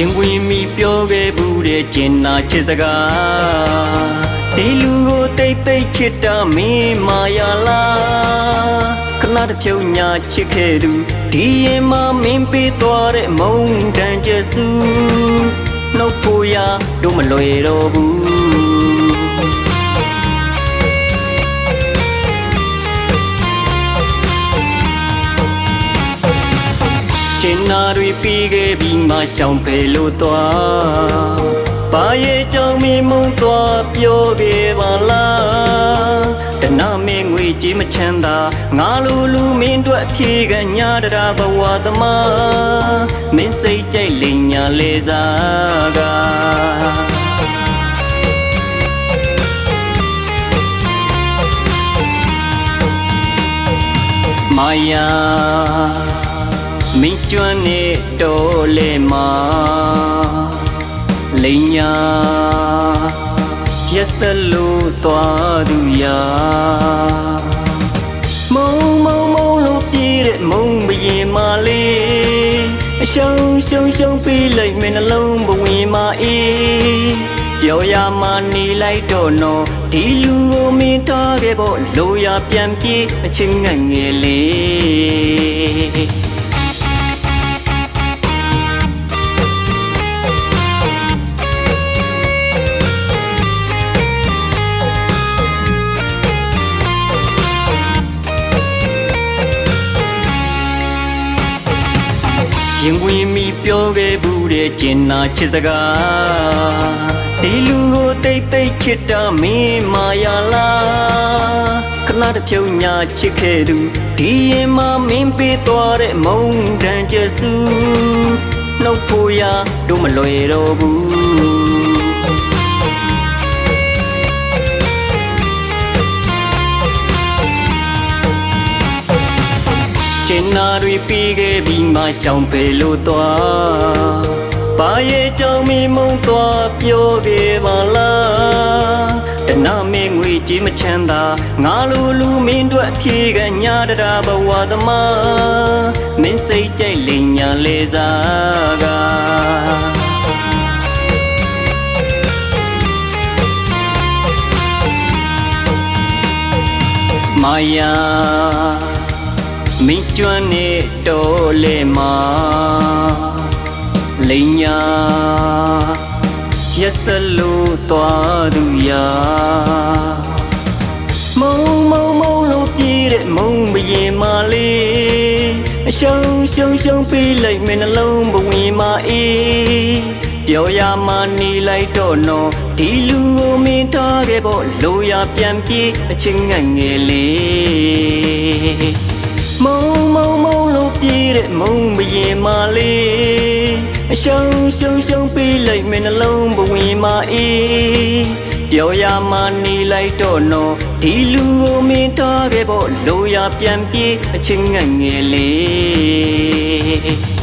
ရင်ဝင်မိပြောခဲ့ဘူးတဲ့ကျင်နာချစ်စကားဒီလူကိုတိတ်တိတ်ချစ်တာမင်းမာယာလားခဏတစ်ဖြုံညာချစ်ခဲ့သူဒီရင်မမင်းပေးသွားတဲ့မုံတန်ကျစုနှုတ်ဖို့ရတို့မလွယ်တော့ဘူး ကျင်နာတွေပြီးခဲ့ပြီးမှရှောင်ဖယ်လို့သွားဘာရဲ့ကြောင့်မီမုံသွားပြောခဲ့ပါလားတနာမင်းငွေကြီးမချမ်းသာငါလိုလူမင်းတို့အဖြေကညာတရာဘဝသမားမင်းစိတ်ကြိုက်လိမ်ညာလေစားကမာယာ မင်းကျွမ်းနေတော်လေမာလိန်ညာရက်စလို့သွားသူရာမုံမုံမုံလို့ပြေးတဲ့မုံမရင်မာလေးအရှုံးရှုံးရှုံးပြီးလိုက်မင်းနှလုံးဘဝင်မာအေးပြောရမှနေလိုက်တော့နော်ဒီလူကိုမင်းထားခဲ့ဖို့လိုရပြန်ပြေးအချင်းငတ်ငယ်လေး ရင်ဝင်မိပြောခဲ့ဘူးတဲ့ကျင်နာချစ်စကားဒီလူကိုတိတ်တိတ်ချစ်တာမင်းမာယာလားခဏတစ်ဖြုံညာချစ်ခဲ့သူဒီရင်မမင်းပေးသွားတဲ့မုံတန်ကျစုနှုတ်ဖို့ရတို့မလွယ်တော့ဘူး တွေပြီးခဲ့ပြီးမှရှောင်ဖယ်လို့သွားဘာရဲ့ကြောင့်မီမုံသွားပြောခဲ့ပါလားတနာမင်းငွေကြီးမချမ်းသာငါလိုလူမင်းတို့အဖြေကညာတရာဘဝသမားမင်းစိတ်ကြိုက်လိမ်ညာလေစားကမာယာ မင်းကျွမ်းနေတော်လေမာလိန်ညာရက်စလို့သွားသူရာမုံမုံမုံလို့ပြေးတဲ့မုံမရင်မာလေးအရှုံးရှုံးရှုံးပေးလိုက်မင်းနှလုံးဘဝင်မာအေးပြောရမှနေလိုက်တော့နော်ဒီလူကိုမင်းထားခဲ့ဖို့လိုရပြန်ပြေးအချင်းငတ်ငယ်လေးမုံမုံမုံလို့ပြေး တဲ့မုံမရင်မာလေးအရှုံးရှုံးရှုံးပေးလိုက်မင်းနှလုံးဘဝင်မာအေးပြောရမှနေလိုက်တော့နော်ဒီလူကိုမင်းထားခဲ့ဖို့လိုရပြန်ပြေးအချင်းငတ်ငယ်လေး